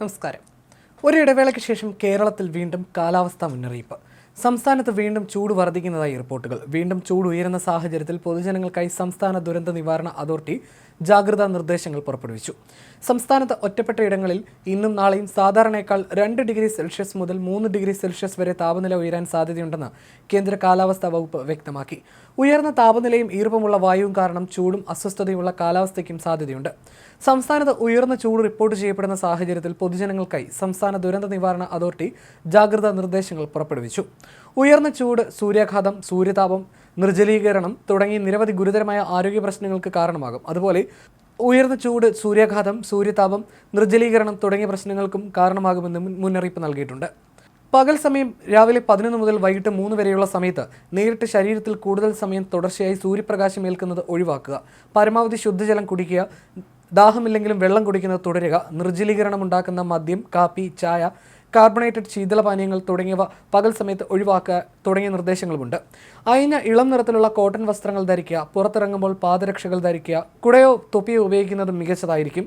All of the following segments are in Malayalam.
നമസ്കാരം. ഒരു ഇടവേളയ്ക്ക് ശേഷം കേരളത്തിൽ വീണ്ടും കാലാവസ്ഥാ മുന്നറിയിപ്പ്. സംസ്ഥാനത്ത് വീണ്ടും ചൂട് വർദ്ധിക്കുന്നതായി റിപ്പോർട്ടുകൾ. വീണ്ടും ചൂട് ഉയരുന്ന സാഹചര്യത്തിൽ പൊതുജനങ്ങൾക്കായി സംസ്ഥാന ദുരന്ത നിവാരണ അതോറിറ്റി ജാഗ്രതാ നിർദ്ദേശങ്ങൾ പുറപ്പെടുവിച്ചു. സംസ്ഥാനത്ത് ഒറ്റപ്പെട്ട ഇടങ്ങളിൽ ഇന്നും നാളെയും സാധാരണയേക്കാൾ രണ്ട് ഡിഗ്രി സെൽഷ്യസ് മുതൽ മൂന്ന് ഡിഗ്രി സെൽഷ്യസ് വരെ താപനില ഉയരാൻ സാധ്യതയുണ്ടെന്ന് കേന്ദ്ര കാലാവസ്ഥാ വകുപ്പ് വ്യക്തമാക്കി. ഉയർന്ന താപനിലയും ഈർപ്പമുള്ള വായുവും കാരണം ചൂടും അസ്വസ്ഥതയുമുള്ള കാലാവസ്ഥയ്ക്കും സാധ്യതയുണ്ട്. സംസ്ഥാനത്ത് ഉയർന്ന ചൂട് റിപ്പോർട്ട് ചെയ്യപ്പെടുന്ന സാഹചര്യത്തിൽ പൊതുജനങ്ങൾക്കായി സംസ്ഥാന ദുരന്ത നിവാരണ അതോറിറ്റി ജാഗ്രതാ നിർദ്ദേശങ്ങൾ പുറപ്പെടുവിച്ചു. ഉയർന്ന ചൂട് സൂര്യാഘാതം സൂര്യതാപം നിർജലീകരണം തുടങ്ങി നിരവധി ഗുരുതരമായ ആരോഗ്യ പ്രശ്നങ്ങൾക്ക് കാരണമാകും. അതുപോലെ ഉയർന്ന ചൂട് സൂര്യാഘാതം സൂര്യതാപം നിർജലീകരണം തുടങ്ങിയ പ്രശ്നങ്ങൾക്കും കാരണമാകുമെന്ന് മുന്നറിയിപ്പ് നൽകിയിട്ടുണ്ട്. പകൽ സമയം രാവിലെ പതിനൊന്ന് മുതൽ വൈകിട്ട് മൂന്ന് വരെയുള്ള സമയത്ത് നേരിട്ട് ശരീരത്തിൽ കൂടുതൽ സമയം തുടർച്ചയായി സൂര്യപ്രകാശം ഏൽക്കുന്നത് ഒഴിവാക്കുക. പരമാവധി ശുദ്ധജലം കുടിക്കുക ദാഹമില്ലെങ്കിലും വെള്ളം കുടിക്കുന്നത് തുടരുക നിർജലീകരണം ഉണ്ടാക്കുന്ന മദ്യം കാപ്പി ചായ കാർബണേറ്റഡ് ശീതളപാനീയങ്ങൾ തുടങ്ങിയവ പകൽ സമയത്ത് ഒഴിവാക്കുക തുടങ്ങിയ നിർദ്ദേശങ്ങളുമുണ്ട്. അയഞ്ഞ ഇളം നിറത്തിലുള്ള കോട്ടൺ വസ്ത്രങ്ങൾ ധരിക്കുക പുറത്തിറങ്ങുമ്പോൾ പാദരക്ഷകൾ ധരിക്കുക കുടയോ തൊപ്പിയോ ഉപയോഗിക്കുന്നത് മികച്ചതായിരിക്കും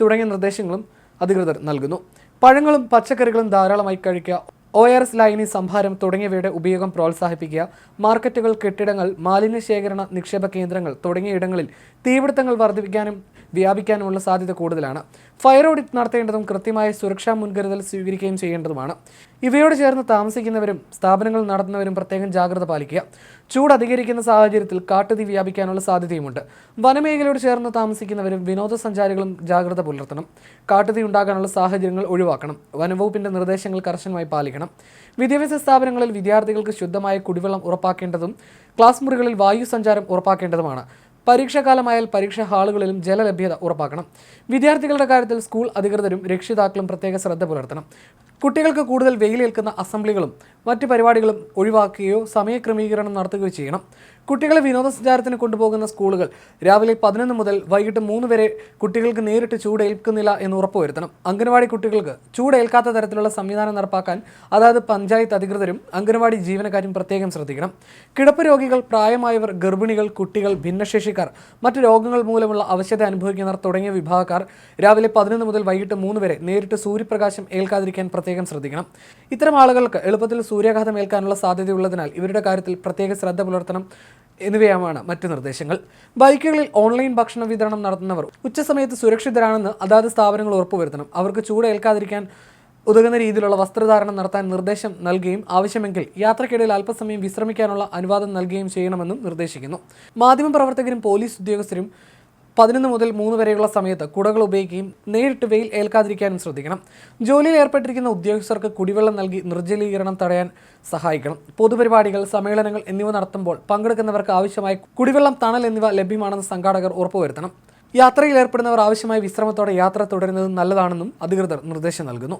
തുടങ്ങിയ നിർദ്ദേശങ്ങളും അധികൃതർ നൽകുന്നു. പഴങ്ങളും പച്ചക്കറികളും ധാരാളമായി കഴിക്കുക ഒ ആർ എസ് ലൈനി സംഭാരം തുടങ്ങിയവയുടെ ഉപയോഗം പ്രോത്സാഹിപ്പിക്കുക മാർക്കറ്റുകൾ കെട്ടിടങ്ങൾ മാലിന്യ ശേഖരണ നിക്ഷേപ കേന്ദ്രങ്ങൾ തുടങ്ങിയ ഇടങ്ങളിൽ തീപിടുത്തങ്ങൾ വർദ്ധിപ്പിക്കാനും വ്യാപിക്കാനുമുള്ള സാധ്യത കൂടുതലാണ്. ഫയർ ഓഡിറ്റ് നടത്തേണ്ടതും കൃത്യമായ സുരക്ഷാ മുൻകരുതൽ സ്വീകരിക്കുകയും ചെയ്യേണ്ടതുമാണ്. ഇവയോട് ചേർന്ന് താമസിക്കുന്നവരും സ്ഥാപനങ്ങൾ നടത്തുന്നവരും പ്രത്യേകം ജാഗ്രത പാലിക്കുക. ചൂട് അധികരിക്കുന്ന സാഹചര്യത്തിൽ കാട്ടുതീ വ്യാപിക്കാനുള്ള സാധ്യതയുമുണ്ട്. വനമേഖലയോട് ചേർന്ന് താമസിക്കുന്നവരും വിനോദസഞ്ചാരികളും ജാഗ്രത പുലർത്തണം. കാട്ടുതീ ഉണ്ടാകാനുള്ള സാഹചര്യങ്ങൾ ഒഴിവാക്കണം. വനംവകുപ്പിന്റെ നിർദ്ദേശങ്ങൾ കർശനമായി പാലിക്കണം. വിദ്യാഭ്യാസ സ്ഥാപനങ്ങളിൽ വിദ്യാർത്ഥികൾക്ക് ശുദ്ധമായ കുടിവെള്ളം ഉറപ്പാക്കേണ്ടതും ക്ലാസ് മുറികളിൽ വായു സഞ്ചാരം ഉറപ്പാക്കേണ്ടതുമാണ്. പരീക്ഷാകാലമായാൽ പരീക്ഷാ ഹാളുകളിലും ജലലഭ്യത ഉറപ്പാക്കണം. വിദ്യാർത്ഥികളുടെ കാര്യത്തിൽ സ്കൂൾ അധികൃതരും രക്ഷിതാക്കളും പ്രത്യേക ശ്രദ്ധ പുലർത്തണം. കുട്ടികൾക്ക് കൂടുതൽ വെയിലേൽക്കുന്ന അസംബ്ലികളും മറ്റ് പരിപാടികളും ഒഴിവാക്കുകയോ സമയക്രമീകരണം നടത്തുകയോ ചെയ്യണം. കുട്ടികളെ വിനോദസഞ്ചാരത്തിന് കൊണ്ടുപോകുന്ന സ്കൂളുകൾ രാവിലെ പതിനൊന്ന് മുതൽ വൈകിട്ട് മൂന്ന് വരെ കുട്ടികൾക്ക് നേരിട്ട് ചൂടേൽക്കുന്നില്ല എന്ന് ഉറപ്പുവരുത്തണം. അംഗനവാടി കുട്ടികൾക്ക് ചൂടേൽക്കാത്ത തരത്തിലുള്ള സംവിധാനം നടപ്പാക്കാൻ അതായത് പഞ്ചായത്ത് അധികൃതരും അംഗനവാടി ജീവനക്കാരും പ്രത്യേകം ശ്രദ്ധിക്കണം. കിടപ്പ് രോഗികൾ പ്രായമായവർ ഗർഭിണികൾ കുട്ടികൾ ഭിന്നശേഷിക്കാർ മറ്റു രോഗങ്ങൾ മൂലമുള്ള അവശത അനുഭവിക്കുന്നവർ തുടങ്ങിയ വിഭാഗക്കാർ രാവിലെ പതിനൊന്ന് മുതൽ വൈകിട്ട് മൂന്ന് വരെ നേരിട്ട് സൂര്യപ്രകാശം ഏൽക്കാതിരിക്കാൻ പ്രത്യേകം ശ്രദ്ധിക്കണം. ഇത്തരം ആളുകൾക്ക് എളുപ്പത്തിൽ സൂര്യാഘാതം ഏൽക്കാനുള്ള സാധ്യതയുള്ളതിനാൽ ഇവരുടെ കാര്യത്തിൽ പ്രത്യേക ശ്രദ്ധ പുലർത്തണം എന്നിവയാണ് മറ്റു നിർദ്ദേശങ്ങൾ. ബൈക്കുകളിൽ ഓൺലൈൻ ഭക്ഷണ വിതരണം നടത്തുന്നവർ ഉച്ചസമയത്ത് സുരക്ഷിതരാണെന്ന് അതാത് സ്ഥാപനങ്ങൾ ഉറപ്പുവരുത്തണം. അവർക്ക് ചൂട് ഏൽക്കാതിരിക്കാൻ ഉതകുന്ന രീതിയിലുള്ള വസ്ത്രധാരണം നടത്താൻ നിർദ്ദേശം നൽകുകയും ആവശ്യമെങ്കിൽ യാത്രക്കിടയിൽ അല്പസമയം വിശ്രമിക്കാനുള്ള അനുവാദം നൽകുകയും ചെയ്യണമെന്നും നിർദ്ദേശിക്കുന്നു. മാധ്യമപ്രവർത്തകരും പോലീസ് ഉദ്യോഗസ്ഥരും പതിനൊന്ന് മുതൽ മൂന്ന് വരെയുള്ള സമയത്ത് കുടകൾ ഉപയോഗിക്കുകയും നേരിട്ട് വെയിൽ ഏൽക്കാതിരിക്കാനും ശ്രദ്ധിക്കണം. ജോലിയിൽ ഏർപ്പെട്ടിരിക്കുന്ന ഉദ്യോഗസ്ഥർക്ക് കുടിവെള്ളം നൽകി നിർജലീകരണം തടയാൻ സഹായിക്കണം. പൊതുപരിപാടികൾ സമ്മേളനങ്ങൾ എന്നിവ നടത്തുമ്പോൾ പങ്കെടുക്കുന്നവർക്ക് ആവശ്യമായ കുടിവെള്ളം തണൽ എന്നിവ ലഭ്യമാണെന്ന് സംഘാടകർ ഉറപ്പുവരുത്തണം. യാത്രയിൽ ഏർപ്പെടുന്നവർ ആവശ്യമായ വിശ്രമത്തോടെ യാത്ര തുടരുന്നത് നല്ലതാണെന്നും അധികൃതർ നിർദ്ദേശം നൽകുന്നു.